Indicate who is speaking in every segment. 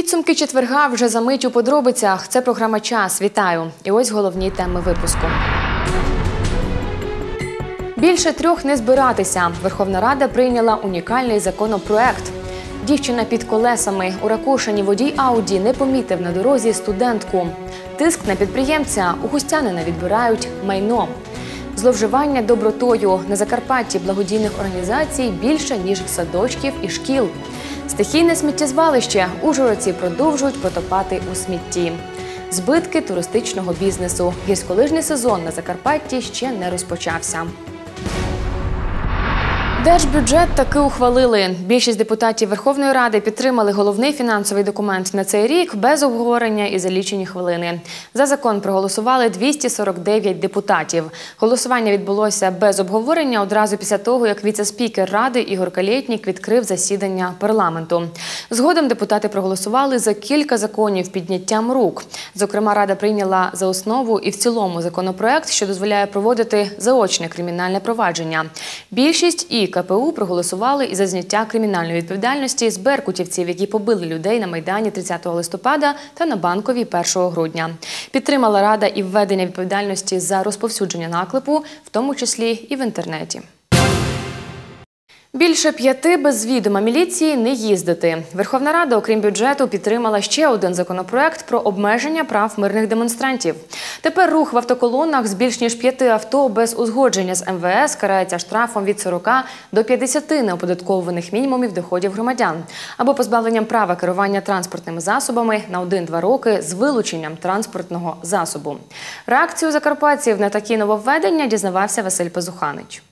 Speaker 1: Підсумки четверга вже за мить у подробицях. Це програма Час. Вітаю. І ось головні теми випуску. Більше трьох не збиратися. Верховна Рада прийняла унікальний законопроект. Дівчина під колесами у Ракошині водій Ауді не помітив на дорозі студентку. Тиск на підприємця у густянина відбирають майно. Зловживання добротою на Закарпатті благодійних організацій більше ніж садочків і шкіл. Стихійне сміттєзвалище ужгородці продовжують потопати у смітті. Збитки туристичного бізнесу. Гірськолижний сезон на Закарпатті ще не розпочався. Держбюджет таки ухвалили. Більшість депутатів Верховної Ради підтримали головний фінансовий документ на цей рік без обговорення і за лічені хвилини. За закон проголосували 249 депутатів. Голосування відбулося без обговорення одразу після того, як віце-спікер Ради Ігор Калєтнік відкрив засідання парламенту. Згодом депутати проголосували за кілька законів підняттям рук. Зокрема, Рада прийняла за основу і в цілому законопроект, що дозволяє проводити заочне кримінальне провадження. Більшість і КПУ проголосували і за зняття кримінальної відповідальності з беркутівців, які побили людей на майдані 30 листопада та на банковій 1 грудня. Підтримала рада і введення відповідальності за розповсюдження наклепу, в тому числі і в інтернеті. Більше п'яти без відома міліції не їздити. Верховна Рада, окрім бюджету, підтримала ще один законопроект про обмеження прав мирних демонстрантів. Тепер рух в автоколонах з більш ніж п'яти авто без узгодження з МВС карається штрафом від 40 до 50 неоподатковуваних мінімумів доходів громадян або позбавленням права керування транспортними засобами на 1-2 роки з вилученням транспортного засобу. Реакцію закарпатців на такі нововведення дізнавався Василь Пазуханич.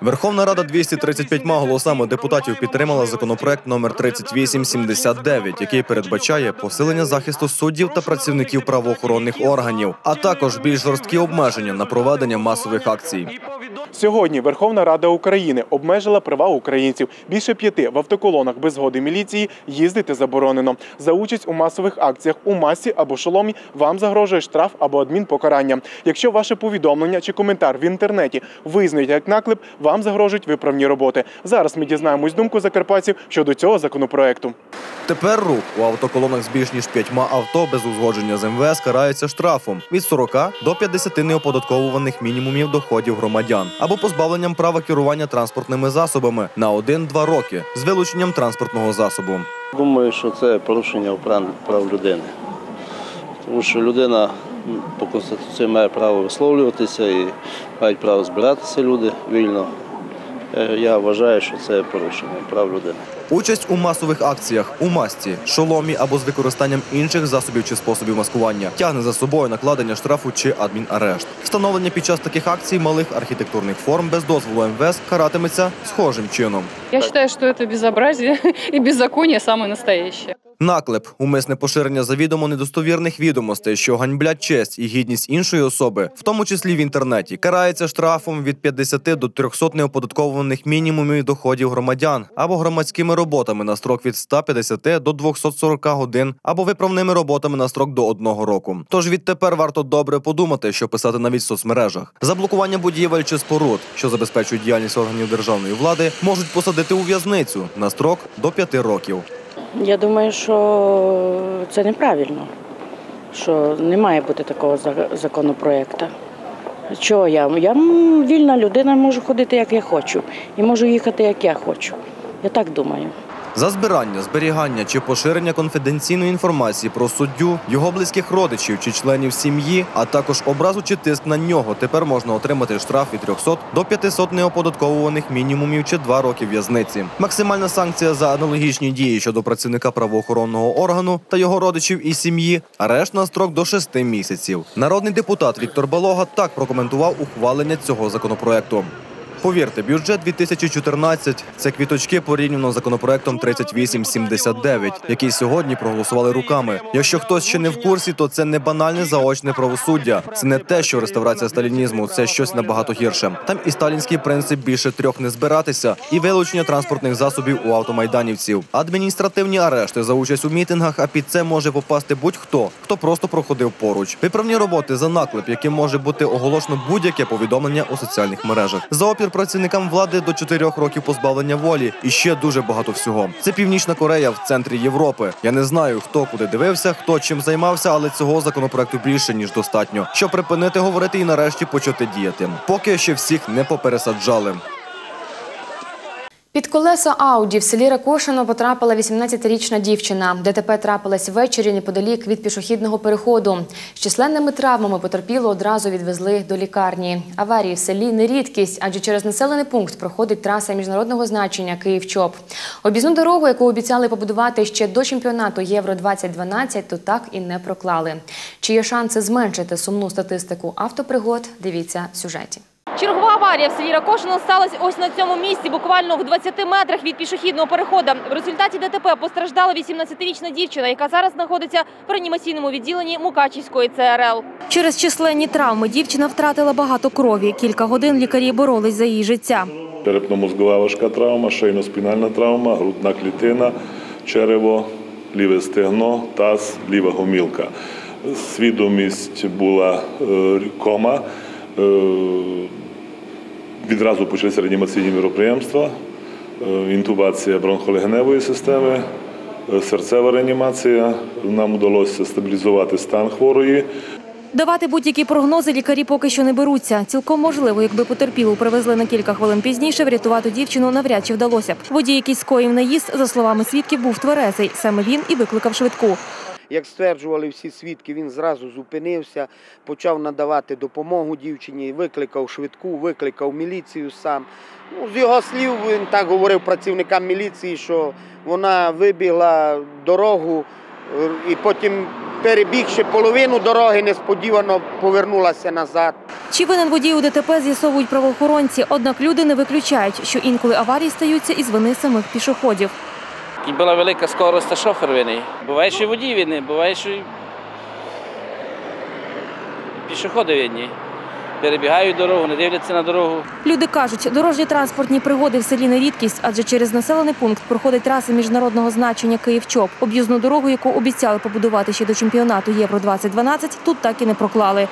Speaker 2: Верховна Рада 235 голосами депутатів підтримала законопроект номер 3879, який передбачає посилення захисту суддів та працівників правоохоронних органів, а також більш жорсткі обмеження на проведення масових акцій.
Speaker 3: Сьогодні Верховна Рада України обмежила права українців. Більше п'яти в автоколонах без згоди міліції їздити заборонено. За участь у масових акціях у масі або шоломі вам загрожує штраф або адмінпокарання. Якщо ваше повідомлення чи коментар в інтернеті визнають як наклеп, вам загрожують виправні роботи. Зараз ми дізнаємось думку закарпатців щодо цього законопроекту.
Speaker 2: Тепер рух у автоколонах з більш ніж п'ятьма авто без узгодження з МВС карається штрафом від 40 до 50 неоподатковуваних мінімумів доходів громадян або позбавленням права керування транспортними засобами на 1-2 роки з вилученням транспортного засобу.
Speaker 4: Думаю, що це порушення прав людини. Тому що людина по Конституції має право висловлюватися і мають право збиратися люди вільно. Е, Я вважаю, що це порушення прав людини.
Speaker 2: Участь у масових акціях у масці, шоломі або з використанням інших засобів чи способів маскування тягне за собою накладення штрафу чи адмінарешт. Встановлення під час таких акцій малих архітектурних форм без дозволу МВС каратиметься схожим чином.
Speaker 5: Я считаю, что это безобразие и беззаконие самое настоящее.
Speaker 2: Наклеп умисне поширення завідомо недостовірних відомостей, що ганьблять честь і гідність іншої особи, в тому числі в інтернеті, карається штрафом від 50 до 300 неоподаткованих мінімумів доходів громадян або громадськими роботами на строк від 150 до 240 годин, або виправними роботами на строк до одного року. Тож відтепер варто добре подумати, що писати навіть в соцмережах. Заблокування будівель чи споруд, що забезпечують діяльність органів державної влади, можуть посадити у в'язницю на строк до 5 років.
Speaker 6: Я думаю, що це неправильно, що не має бути такого законопроекту. Чого я? Я вільна людина, можу ходити як я хочу і можу їхати як я хочу. Я так думаю.
Speaker 2: За збирання, зберігання чи поширення конфіденційної інформації про суддю, його близьких родичів чи членів сім'ї, а також образу чи тиск на нього, тепер можна отримати штраф від 300 до 500 неоподаткованих мінімумів чи 2 роки в'язниці. Максимальна санкція за аналогічні дії щодо працівника правоохоронного органу та його родичів і сім'ї арешт на строк до 6 місяців. Народний депутат Віктор Балога так прокоментував ухвалення цього законопроекту. Повірте, бюджет 2014 – це квіточки порівняно з законопроектом 3879, який сьогодні проголосували руками. Якщо хтось ще не в курсі, то це не банальне заочне правосуддя. Це не те, що реставрація сталінізму, це щось набагато гірше. Там і сталінський принцип більше трьох не збиратися, і вилучення транспортних засобів у автомайданівців, адміністративні арешти за участь у мітингах. А під це може попасти будь-хто, хто просто проходив поруч. Виправні роботи за наклеп, яким може бути оголошено будь-яке повідомлення у соціальних мережах. За опір загрожує працівникам влади до 4 років позбавлення волі і ще дуже багато всього. Це Північна Корея в центрі Європи. Я не знаю, хто куди дивився, хто чим займався, але цього законопроекту більше ніж достатньо, щоб припинити говорити і нарешті почати діяти. Поки ще всіх не попересаджали.
Speaker 1: Під колеса Ауді в селі Ракошино потрапила 18-річна дівчина. ДТП трапилась ввечері неподалік від пішохідного переходу. З численними травмами потерпіло одразу відвезли до лікарні. Аварії в селі не рідкість, адже через населений пункт проходить траса міжнародного значення Київ-Чоп. Об'їзну дорогу, яку обіцяли побудувати ще до чемпіонату Євро 2012, то так і не проклали. Чи є шанси зменшити сумну статистику автопригод? Дивіться в сюжеті.
Speaker 7: Чергова аварія в селі Ракошино сталася ось на цьому місці, буквально в 20 метрах від пішохідного переходу. В результаті ДТП постраждала 18-річна дівчина, яка зараз знаходиться в реанімаційному відділенні Мукачівської ЦРЛ.
Speaker 8: Через численні травми дівчина втратила багато крові. Кілька годин лікарі боролись за її життя.
Speaker 9: Черепно-мозгова важка травма, шийно-спінальна травма, грудна клітина, черево, ліве стегно, таз, ліва гомілка. Свідомість була е, кома. Відразу почалися реанімаційні міроприємства, е, інтубація бронхолегеневої системи, е, серцева реанімація. Нам вдалося стабілізувати стан хворої.
Speaker 8: Давати будь-які прогнози лікарі поки що не беруться. Цілком можливо, якби потерпілу привезли на кілька хвилин пізніше, врятувати дівчину навряд чи вдалося б. Водій, який скоїв наїзд, за словами свідків, був тверезий. Саме він і викликав швидку.
Speaker 10: Як стверджували всі свідки, він зразу зупинився, почав надавати допомогу дівчині, викликав швидку, викликав міліцію сам. Ну, з його слів він так говорив працівникам міліції, що вона вибігла дорогу і потім, перебігши половину дороги, несподівано повернулася назад.
Speaker 8: Чи винен водій у ДТП з'ясовують правоохоронці, однак люди не виключають, що інколи аварії стаються із вини самих пішоходів.
Speaker 11: І була велика скорость, а шофер винний. Буває, що і водій винний, буває, що і пішоходи винні. Перебігають дорогу, не дивляться на дорогу.
Speaker 8: Люди кажуть, дорожні транспортні пригоди в селі не рідкість, адже через населений пункт проходить траса міжнародного значення Київ-Чоп. Об'їзну дорогу, яку обіцяли побудувати ще до чемпіонату Євро 2012, тут так і не проклали.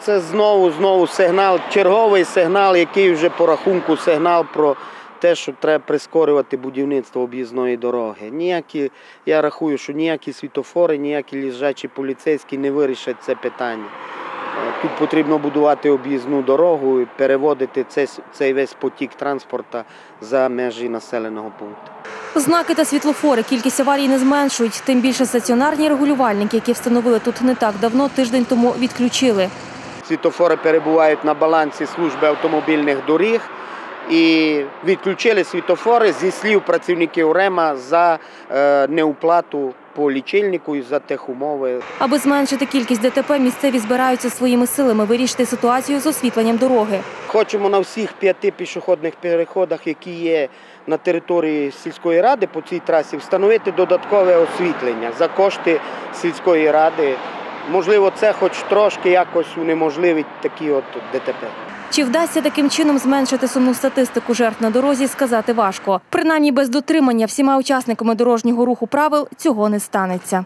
Speaker 10: Це знову знову сигнал, черговий сигнал, який вже по рахунку сигнал про те, що треба прискорювати будівництво об'їзної дороги. Ніякі, я рахую, що ніякі світофори, ніякі лежачі поліцейські не вирішать це питання. Е, Тут потрібно будувати об'їзну дорогу і переводити цей, цей весь потік транспорту за межі населеного пункту.
Speaker 8: Знаки та світлофори кількість аварій не зменшують. Тим більше стаціонарні регулювальники, які встановили тут не так давно, тиждень тому відключили.
Speaker 10: Світофори перебувають на балансі служби автомобільних доріг і відключили світофори зі слів працівників РЕМА за е, неуплату по лічильнику і за техумови.
Speaker 8: Аби зменшити кількість ДТП, місцеві збираються своїми силами вирішити ситуацію з освітленням дороги.
Speaker 10: Хочемо на всіх п'яти пішохідних переходах, які є на території сільської ради по цій трасі, встановити додаткове освітлення за кошти сільської ради. Можливо, це хоч трошки якось унеможливить такі от ДТП.
Speaker 8: Чи вдасться таким чином зменшити сумну статистику жертв на дорозі, сказати важко. Принаймні без дотримання всіма учасниками дорожнього руху правил цього не станеться.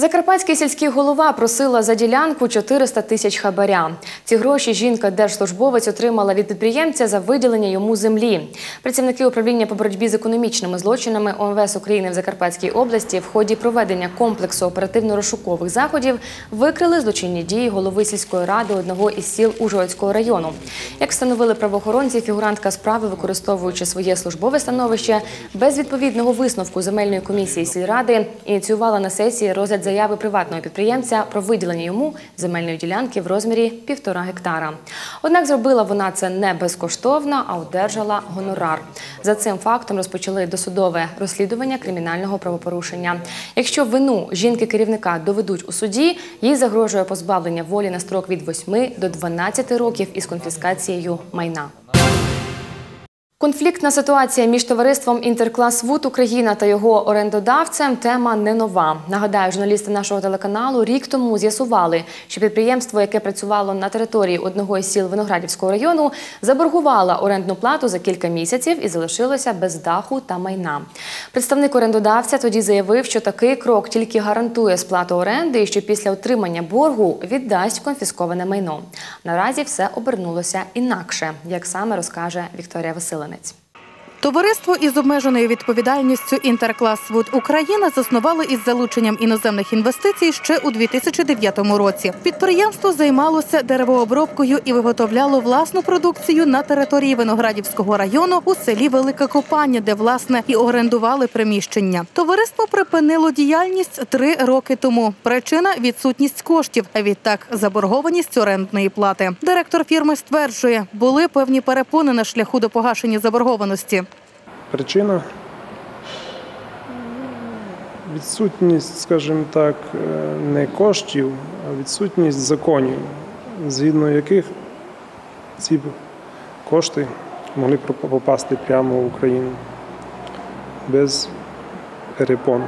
Speaker 1: Закарпатський сільський голова просила за ділянку 400 тисяч хабаря. Ці гроші жінка-держслужбовець отримала від підприємця за виділення йому землі. Працівники управління по боротьбі з економічними злочинами ОМВС України в Закарпатській області в ході проведення комплексу оперативно-розшукових заходів викрили злочинні дії голови сільської ради одного із сіл Ужгородського району. Як встановили правоохоронці, фігурантка справи, використовуючи своє службове становище, без відповідного висновку земельної комісії сільради ініціювала на сесії розгляд заяви приватного підприємця про виділення йому земельної ділянки в розмірі півтора гектара. Однак зробила вона це не безкоштовно, а одержала гонорар. За цим фактом розпочали досудове розслідування кримінального правопорушення. Якщо вину жінки керівника доведуть у суді, їй загрожує позбавлення волі на строк від 8 до 12 років із конфіскацією майна. Конфліктна ситуація між товариством Інтерклас Вуд Україна та його орендодавцем тема не нова. Нагадаю, журналісти нашого телеканалу рік тому з'ясували, що підприємство, яке працювало на території одного із сіл Виноградівського району, заборгувало орендну плату за кілька місяців і залишилося без даху та майна. Представник орендодавця тоді заявив, що такий крок тільки гарантує сплату оренди і що після отримання боргу віддасть конфісковане майно. Наразі все обернулося інакше, як саме розкаже Вікторія Василенець.
Speaker 12: Товариство із обмеженою відповідальністю Інтерклас Вуд Україна заснувало із залученням іноземних інвестицій ще у 2009 році. Підприємство займалося деревообробкою і виготовляло власну продукцію на території Виноградівського району у селі Велика Копання, де власне і орендували приміщення. Товариство припинило діяльність три роки тому. Причина відсутність коштів, а відтак заборгованість орендної плати. Директор фірми стверджує, були певні перепони на шляху до погашення заборгованості.
Speaker 13: Причина відсутність, скажімо так, е, не коштів, а відсутність законів, згідно яких ці кошти могли попасти прямо в Україну без перепон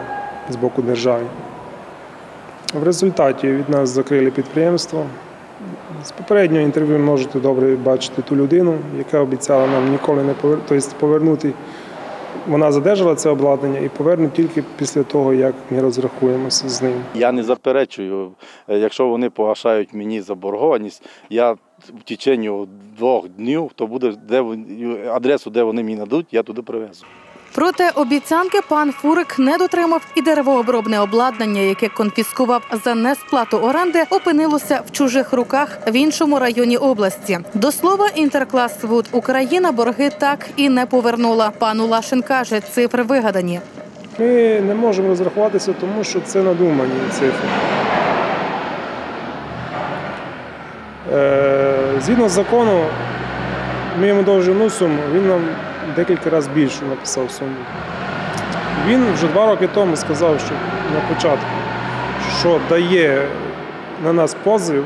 Speaker 13: з боку держави. В результаті від нас закрили підприємство. З попереднього інтерв'ю можете добре бачити ту людину, яка обіцяла нам ніколи не повер... тобто повернути. Вона задержала це обладнання і поверне тільки після того, як ми розрахуємося з ним.
Speaker 14: Я не заперечую, е, якщо вони погашають мені заборгованість, я в течение двох днів, то буде де адресу, де вони мені надуть, я туди привезу.
Speaker 12: Проте обіцянки пан Фурик не дотримав і деревообробне обладнання, яке конфіскував за несплату оренди, опинилося в чужих руках в іншому районі області. До слова, інтерклас Вуд Україна борги так і не повернула. Пан Улашин каже, цифри вигадані.
Speaker 13: Ми не можемо розрахуватися, тому що це надумані цифри. Е, Згідно з закону, ми йому довжину суму, він нам декілька разів більше написав суму. Він вже два роки тому сказав, що на початку, що дає на нас позив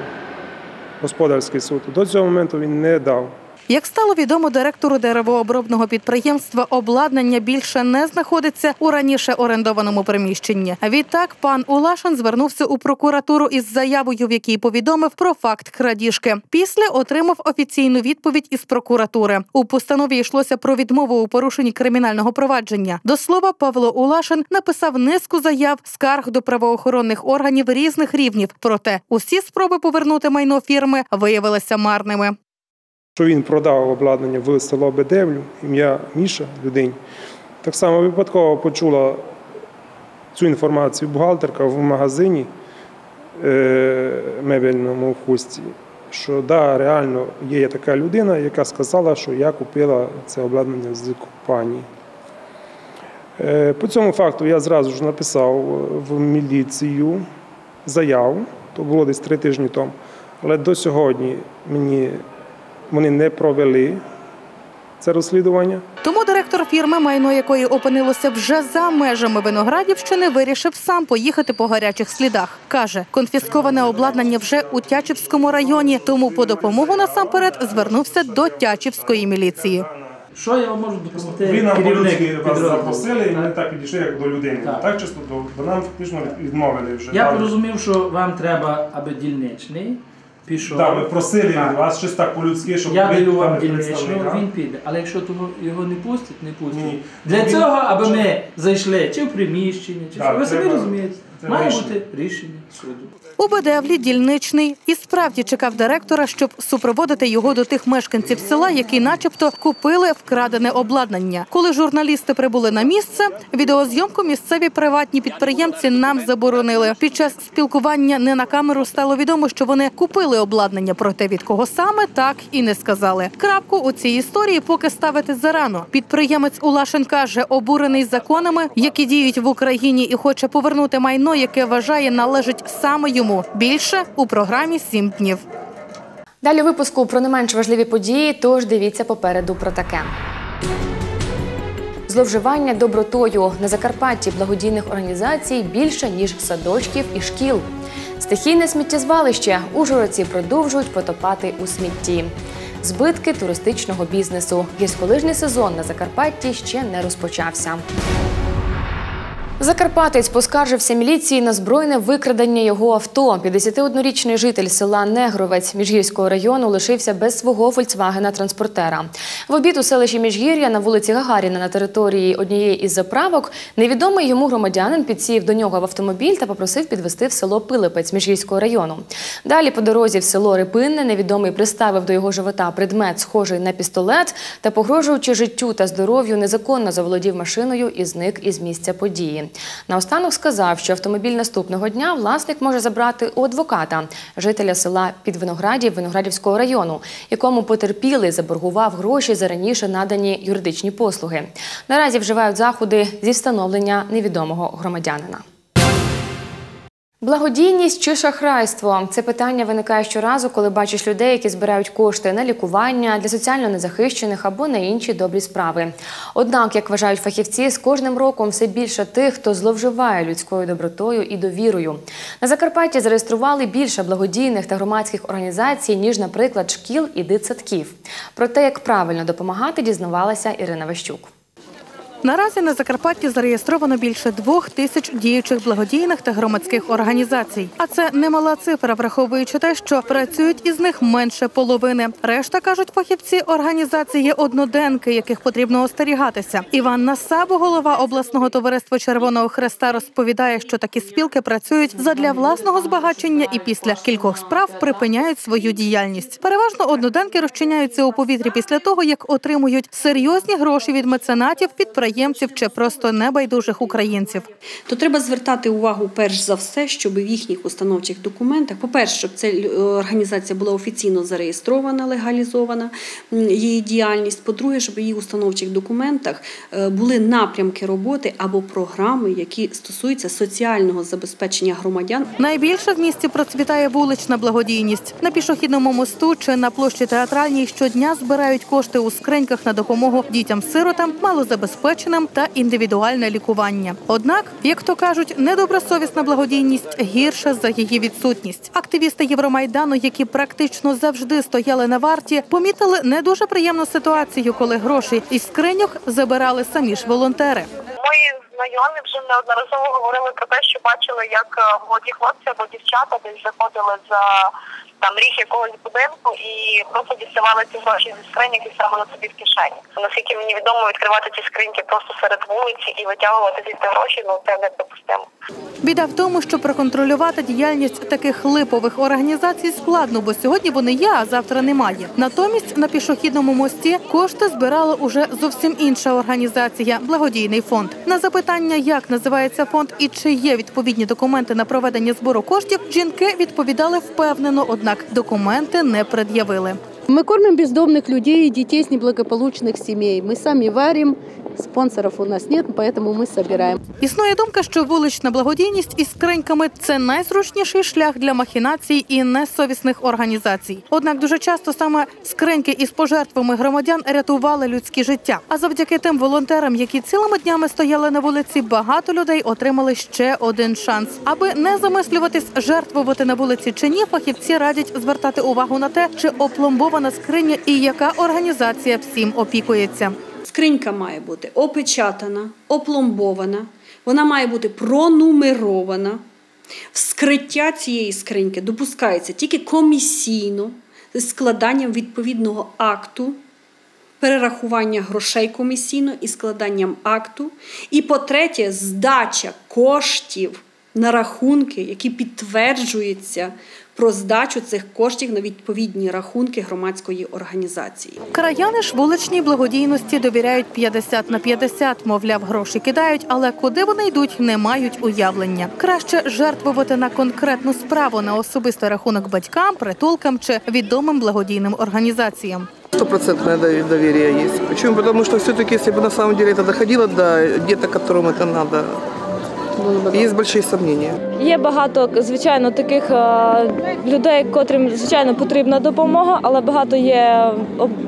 Speaker 13: господарський суд. До цього моменту він не дав.
Speaker 12: Як стало відомо директору деревообробного підприємства, обладнання більше не знаходиться у раніше орендованому приміщенні. Відтак пан Улашин звернувся у прокуратуру із заявою, в якій повідомив про факт крадіжки. Після отримав офіційну відповідь із прокуратури. У постанові йшлося про відмову у порушенні кримінального провадження. До слова, Павло Улашин написав низку заяв скарг до правоохоронних органів різних рівнів. Проте усі спроби повернути майно фірми виявилися марними.
Speaker 13: Що він продав обладнання в село Бедевлю, ім'я Міша Людинь. Так само випадково почула цю інформацію бухгалтерка в магазині е, мебельному в хусті, що да, реально є така людина, яка сказала, що я купила це обладнання з компанії. Е, По цьому факту я зразу ж написав в міліцію заяву, то було десь три тижні тому. Але до сьогодні мені вони не провели це розслідування.
Speaker 12: Тому директор фірми, майно якої опинилося вже за межами Виноградівщини, вирішив сам поїхати по гарячих слідах. Каже, конфісковане обладнання вже у Тячівському районі, тому по допомогу насамперед звернувся до Тячівської міліції.
Speaker 15: Що я вам можу допомогти?
Speaker 13: Ви нам
Speaker 15: керівник
Speaker 13: по-людськи вас запросили, і ми так підійшли як до людини.
Speaker 15: Так.
Speaker 13: Так, чисто, то бо нам фактично відмовили вже.
Speaker 15: Я порозумів, що вам треба, аби дільничний пішов.
Speaker 13: Так, ми просили від вас щось так по-людськи, щоб
Speaker 15: Я даю вам
Speaker 13: дали
Speaker 15: він піде. Але якщо того його не пустять, не пустять.
Speaker 13: Ні.
Speaker 15: Для
Speaker 13: Він-
Speaker 15: цього, аби ми зайшли чи в приміщення, чи
Speaker 13: Так,
Speaker 15: що. Ви самі розумієте. Має
Speaker 13: рішення.
Speaker 15: бути рішення суду.
Speaker 12: У Бедевлі дільничний і справді чекав директора, щоб супроводити його до тих мешканців села, які, начебто, купили вкрадене обладнання. Коли журналісти прибули на місце, відеозйомку місцеві приватні підприємці нам заборонили. Під час спілкування не на камеру стало відомо, що вони купили обладнання, проте від кого саме так і не сказали. Крапку у цій історії поки ставити зарано. Підприємець Улашин каже, обурений законами, які діють в Україні, і хоче повернути майно, яке вважає належить саме йому. Більше у програмі «Сім днів.
Speaker 1: Далі випуску про не менш важливі події, тож дивіться попереду про таке. Зловживання добротою на Закарпатті благодійних організацій більше ніж садочків і шкіл. Стихійне сміттєзвалище ужгородці продовжують потопати у смітті. збитки туристичного бізнесу. Гірськолижний сезон на Закарпатті ще не розпочався. Закарпатець поскаржився міліції на збройне викрадення його авто. 51-річний житель села Негровець Міжгірського району лишився без свого фольксвагена-транспортера. В обід у селищі Міжгір'я на вулиці Гагаріна на території однієї із заправок невідомий йому громадянин підсів до нього в автомобіль та попросив підвести в село Пилипець Міжгірського району. Далі по дорозі в село Рипинне невідомий приставив до його живота предмет, схожий на пістолет, та, погрожуючи життю та здоров'ю, незаконно заволодів машиною і зник із місця події. Наостанок сказав, що автомобіль наступного дня власник може забрати у адвоката, жителя села Підвиноградів Виноградівського району, якому потерпілий заборгував гроші за раніше надані юридичні послуги. Наразі вживають заходи зі встановлення невідомого громадянина. Благодійність чи шахрайство це питання виникає щоразу, коли бачиш людей, які збирають кошти на лікування для соціально незахищених або на інші добрі справи. Однак, як вважають фахівці, з кожним роком все більше тих, хто зловживає людською добротою і довірою. На Закарпатті зареєстрували більше благодійних та громадських організацій ніж, наприклад, шкіл і дитсадків. Про те, як правильно допомагати, дізнавалася Ірина Ващук.
Speaker 12: Наразі на Закарпатті зареєстровано більше двох тисяч діючих благодійних та громадських організацій. А це немала цифра, враховуючи те, що працюють із них менше половини. Решта кажуть фахівці організації одноденки, яких потрібно остерігатися. Іван Насабо, голова обласного товариства Червоного Хреста, розповідає, що такі спілки працюють задля власного збагачення і після кількох справ припиняють свою діяльність. Переважно одноденки розчиняються у повітрі після того, як отримують серйозні гроші від меценатів, підприємців чи просто небайдужих українців.
Speaker 16: то треба звертати увагу перш за все, щоб в їхніх установчих документах, по-перше, щоб ця е, організація була офіційно зареєстрована, легалізована її діяльність. По-друге, щоб в її установчих документах е, були напрямки роботи або програми, які стосуються соціального забезпечення громадян.
Speaker 12: Найбільше в місті процвітає вулична благодійність. На пішохідному мосту чи на площі театральній щодня збирають кошти у скриньках на допомогу дітям-сиротам, малозабезпеченим та індивідуальне лікування. Однак, як то кажуть, недобросовісна благодійність гірша за її відсутність. Активісти Євромайдану, які практично завжди стояли на варті, помітили не дуже приємну ситуацію, коли гроші із скриньок забирали самі ж волонтери.
Speaker 17: Мої знайомі вже неодноразово говорили про те, що бачили, як е, молоді хлопці або дівчата десь заходили за там ріг якогось будинку і просто діставали ці гроші зі скриньок і собі в кишені. Наскільки мені відомо, відкривати ці скриньки просто серед вулиці і витягувати звідти гроші, ну це недопустимо.
Speaker 12: Біда в тому, що проконтролювати діяльність таких липових організацій складно, бо сьогодні вони є, а завтра немає. Натомість на пішохідному мості кошти збирала уже зовсім інша організація благодійний фонд. На запитання, як називається фонд і чи є відповідні документи на проведення збору коштів, жінки відповідали впевнено, однак документи не пред'явили.
Speaker 18: Мы кормим бездомных людей и детей с неблагополучных семей. Мы сами варим, спонсоров у нас нет, поэтому мы собираем.
Speaker 12: Існує думка, що вулична благодійність із скриньками це найзручніший шлях для махінацій і несовісних організацій. Однак дуже часто саме скриньки із пожертвами громадян рятували людські життя. А завдяки тим волонтерам, які цілими днями стояли на вулиці, багато людей отримали ще один шанс. Аби не замислюватись, жертвувати на вулиці чи ні, фахівці радять звертати увагу на те, чи опломбована скриня і яка організація всім опікується.
Speaker 16: Скринька має бути опечатана, опломбована, вона має бути пронумерована. Вскриття цієї скриньки допускається тільки комісійно з складанням відповідного акту, перерахування грошей комісійно і складанням акту. І по-третє, здача коштів на рахунки, які підтверджуються про здачу цих коштів на відповідні рахунки громадської організації.
Speaker 12: Краяни ж вуличній благодійності довіряють 50 на 50, мовляв, гроші кидають, але куди вони йдуть, не мають уявлення. Краще жертвувати на конкретну справу на особистий рахунок батькам, притулкам чи відомим благодійним організаціям.
Speaker 19: Стопроцентное дов- доверие есть. Почему? Потому что все-таки, если бы на самом деле это доходило до деток, которым это надо, есть большие сомнения.
Speaker 20: Є багато, звичайно, таких е, людей, котрим звичайно потрібна допомога, але багато є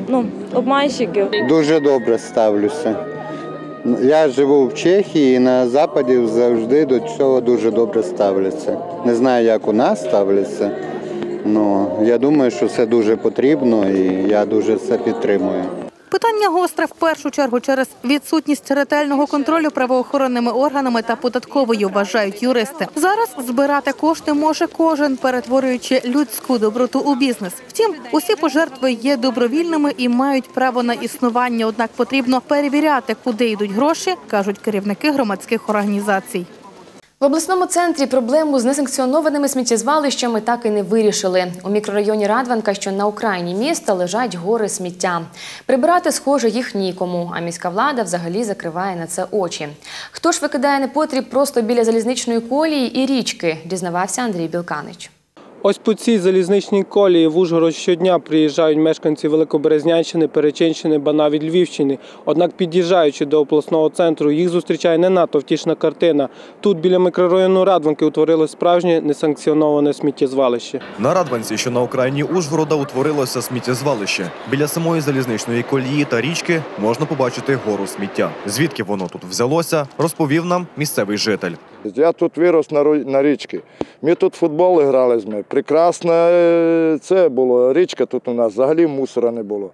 Speaker 20: ну, обманщиків.
Speaker 21: Дуже добре ставлюся. Я живу в Чехії і на Западі завжди до цього дуже добре ставляться. Не знаю, як у нас ставляться. Ну, я думаю, що це дуже потрібно і я дуже це підтримую.
Speaker 12: Питання гостре в першу чергу через відсутність ретельного контролю правоохоронними органами та податковою, вважають юристи. Зараз збирати кошти може кожен, перетворюючи людську доброту у бізнес. Втім, усі пожертви є добровільними і мають право на існування. Однак потрібно перевіряти, куди йдуть гроші, кажуть керівники громадських організацій.
Speaker 1: В обласному центрі проблему з несанкціонованими сміттєзвалищами так і не вирішили. У мікрорайоні Радванка, що на окраїні міста, лежать гори сміття. Прибирати, схоже, їх нікому, а міська влада взагалі закриває на це очі. Хто ж викидає непотріб просто біля залізничної колії і річки, дізнавався Андрій Білканич.
Speaker 13: Ось по цій залізничній колії в Ужгород щодня приїжджають мешканці Великоберезнянщини, Перечинщини, ба навіть Львівщини. Однак, під'їжджаючи до обласного центру, їх зустрічає не надто втішна картина. Тут біля мікрорайону Радванки утворилось справжнє несанкціоноване сміттєзвалище.
Speaker 2: На Радванці, що на окраїні Ужгорода, утворилося сміттєзвалище. Біля самої залізничної колії та річки можна побачити гору сміття. Звідки воно тут взялося, розповів нам місцевий житель.
Speaker 22: Я тут вирос на, річці. Ми тут футбол грали з ми. Прекрасне е, це було. Річка тут у нас взагалі мусора не було.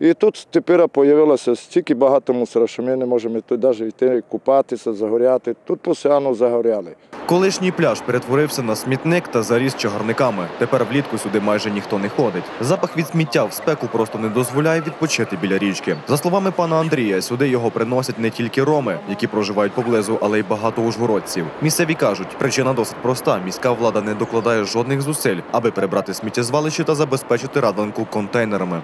Speaker 22: І тут тепер з'явилося стільки багато мусора, що ми не можемо тут навіть йти купатися, загоряти. Тут постійно загоряли.
Speaker 2: Колишній пляж перетворився на смітник та заріс чагарниками. Тепер влітку сюди майже ніхто не ходить. Запах від сміття в спеку просто не дозволяє відпочити біля річки. За словами пана Андрія, сюди його приносять не тільки роми, які проживають поблизу, але й багато ужгородців. Місцеві кажуть, причина досить проста: міська влада не докладає жодних зусиль, аби прибрати сміттєзвалище та забезпечити радванку контейнерами.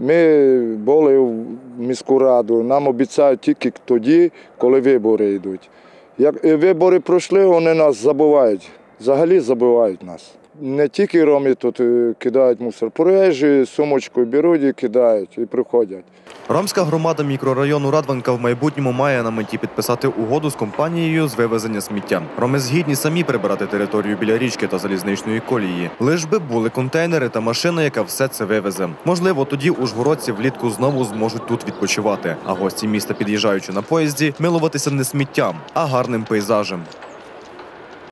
Speaker 22: Ми були в міську раду, нам обіцяють тільки тоді, коли вибори йдуть. Як е, вибори пройшли, вони нас забувають. Взагалі забувають нас. Не тільки роми тут е, кидають мусор, приїжджі сумочку беруть і кидають і приходять.
Speaker 2: Ромська громада мікрорайону Радванка в майбутньому має на меті підписати угоду з компанією з вивезення сміття. Роми згідні самі прибирати територію біля річки та залізничної колії. Лиш би були контейнери та машина, яка все це вивезе. Можливо, тоді ужгородці влітку знову зможуть тут відпочивати. А гості міста, під'їжджаючи на поїзді, милуватися не сміттям, а гарним пейзажем.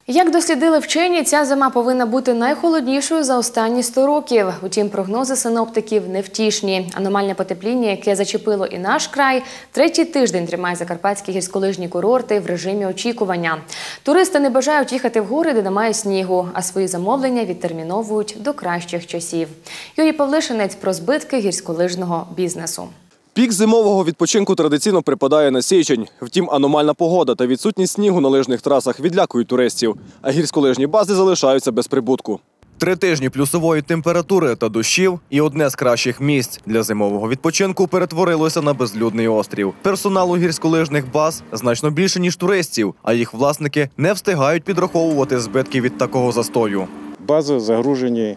Speaker 1: Як дослідили вчені, ця зима повинна бути найхолоднішою за останні 100 років. Утім, прогнози синоптиків невтішні. Аномальне потепління, яке зачепило і наш край, третій тиждень тримає закарпатські гірськолижні курорти в режимі очікування. Туристи не бажають їхати в гори, де немає снігу, а свої замовлення відтерміновують до кращих часів. Юрій Павлишинець про збитки гірськолижного бізнесу.
Speaker 23: Пік зимового відпочинку традиційно припадає на січень. Втім, аномальна погода та відсутність снігу на лижних трасах відлякують туристів, а гірськолижні бази залишаються без прибутку.
Speaker 2: Три тижні плюсової температури та дощів, і одне з кращих місць для зимового відпочинку перетворилося на безлюдний острів. Персоналу гірськолижних баз значно більше ніж туристів, а їх власники не встигають підраховувати збитки від такого застою.
Speaker 24: Бази загружені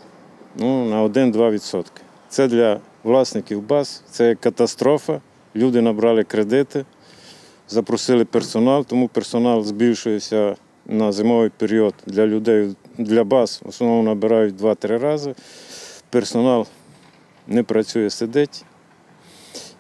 Speaker 24: ну, на 1-2%. Це для власників баз, це катастрофа. Люди набрали кредити, запросили персонал, тому персонал збільшується на зимовий період для людей, для баз. В основному набирають 2-3 рази. Персонал не працює, сидить.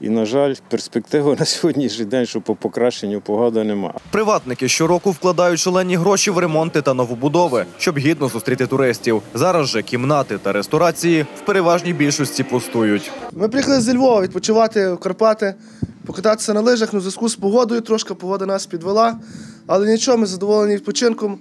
Speaker 24: І, на жаль, перспективи на сьогоднішній день, що по покращенню погоди немає.
Speaker 2: Приватники щороку вкладають шалені гроші в ремонти та новобудови, щоб гідно зустріти туристів. Зараз же кімнати та ресторації в переважній більшості пустують.
Speaker 25: Ми приїхали зі Львова відпочивати в Карпати, покататися на лижах, ну, в зв'язку з погодою трошки погода нас підвела. Але нічого, ми задоволені відпочинком,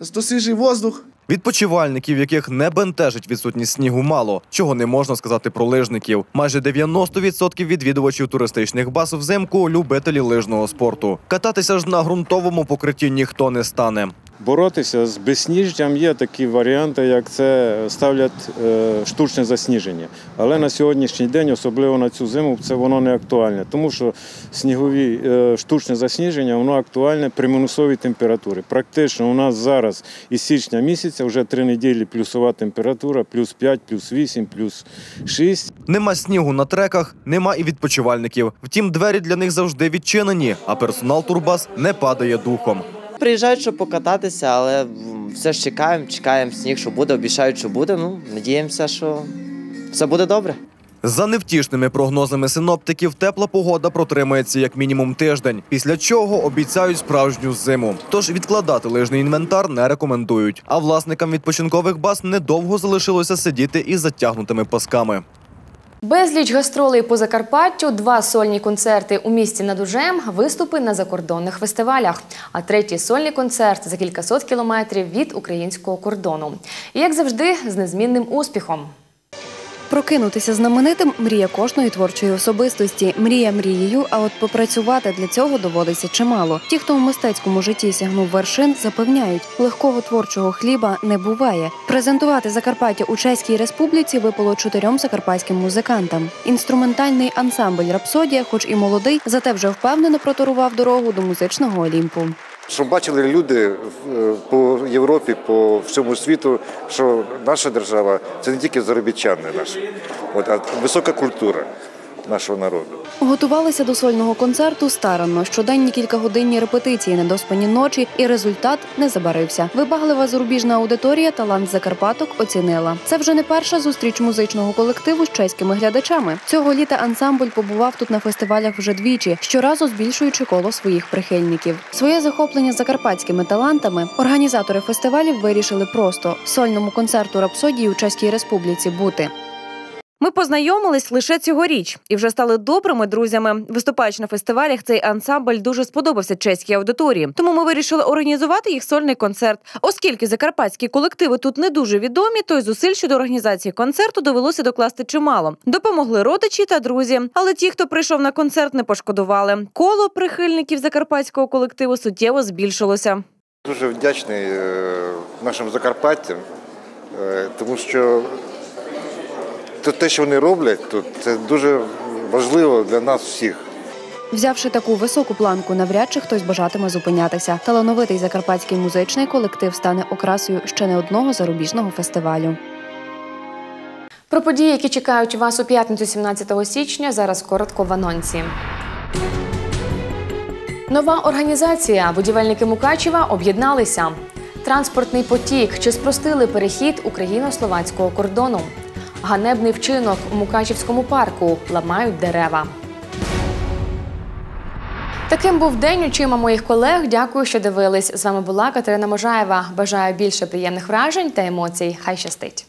Speaker 25: зато свіжий воздух.
Speaker 2: Відпочивальників, яких не бентежить відсутність снігу, мало чого не можна сказати про лижників. Майже 90% відвідувачів туристичних баз взимку любителі лижного спорту. Кататися ж на ґрунтовому покритті ніхто не стане.
Speaker 24: Боротися з безсніжжям є такі варіанти, як це ставлять е, штучне засніження. Але на сьогоднішній день, особливо на цю зиму, це воно не актуальне, тому що снігові е, штучне засніження воно актуальне при мінусовій температурі. Практично у нас зараз із січня місяця вже три неділі плюсова температура, плюс 5, плюс 8, плюс 6.
Speaker 2: Нема снігу на треках, нема і відпочивальників. Втім, двері для них завжди відчинені, а персонал турбаз не падає духом.
Speaker 26: Приїжджають, щоб покататися, але все ж чекаємо, чекаємо сніг, що буде, обіцяють, що буде. Ну, надіємося, що все буде добре.
Speaker 2: За невтішними прогнозами синоптиків, тепла погода протримається як мінімум тиждень, після чого обіцяють справжню зиму. Тож відкладати лижний інвентар не рекомендують. А власникам відпочинкових баз недовго залишилося сидіти із затягнутими пасками.
Speaker 1: Безліч гастролей по Закарпаттю, два сольні концерти у місті над Ужем, виступи на закордонних фестивалях. А третій сольний концерт за кількасот кілометрів від українського кордону. І як завжди, з незмінним успіхом.
Speaker 27: Прокинутися знаменитим мрія кожної творчої особистості. Мрія мрією, а от попрацювати для цього доводиться чимало. Ті, хто в мистецькому житті сягнув вершин, запевняють, легкого творчого хліба не буває. Презентувати Закарпаття у Чеській Республіці випало чотирьом закарпатським музикантам. Інструментальний ансамбль Рапсодія, хоч і молодий, зате вже впевнено проторував дорогу до музичного Олімпу.
Speaker 28: Щоб бачили люди по Європі, по всьому світу, що наша держава це не тільки заробітчани наші, а висока культура нашого народу.
Speaker 27: Готувалися до сольного концерту старанно. Щоденні кількагодинні репетиції, недоспані ночі, і результат не забарився. Вибаглива зарубіжна аудиторія талант Закарпаток оцінила. Це вже не перша зустріч музичного колективу з чеськими глядачами. Цього літа ансамбль побував тут на фестивалях вже двічі, щоразу збільшуючи коло своїх прихильників. Своє захоплення закарпатськими талантами організатори фестивалів вирішили просто сольному концерту рапсодії у Чеській Республіці бути. Ми познайомились лише цьогоріч і вже стали добрими друзями. Виступаючи на фестивалях, цей ансамбль дуже сподобався чеській аудиторії. Тому ми вирішили організувати їх сольний концерт. Оскільки закарпатські колективи тут не дуже відомі, то й зусиль щодо організації концерту довелося докласти чимало. Допомогли родичі та друзі. Але ті, хто прийшов на концерт, не пошкодували. Коло прихильників закарпатського колективу суттєво збільшилося.
Speaker 28: Дуже вдячний е, нашим Закарпаттям, е, тому що те, що вони роблять тут, це дуже важливо для нас всіх.
Speaker 27: Взявши таку високу планку, навряд чи хтось бажатиме зупинятися. Талановитий закарпатський музичний колектив стане окрасою ще не одного зарубіжного фестивалю.
Speaker 1: Про події, які чекають вас у п'ятницю 17 січня, зараз коротко в анонсі. Нова організація. Будівельники Мукачева об'єдналися. Транспортний потік. Чи спростили перехід україно-словацького кордону? Ганебний вчинок у Мукачівському парку. Ламають дерева. Таким був день очима моїх колег. Дякую, що дивились. З вами була Катерина Можаєва. Бажаю більше приємних вражень та емоцій. Хай щастить.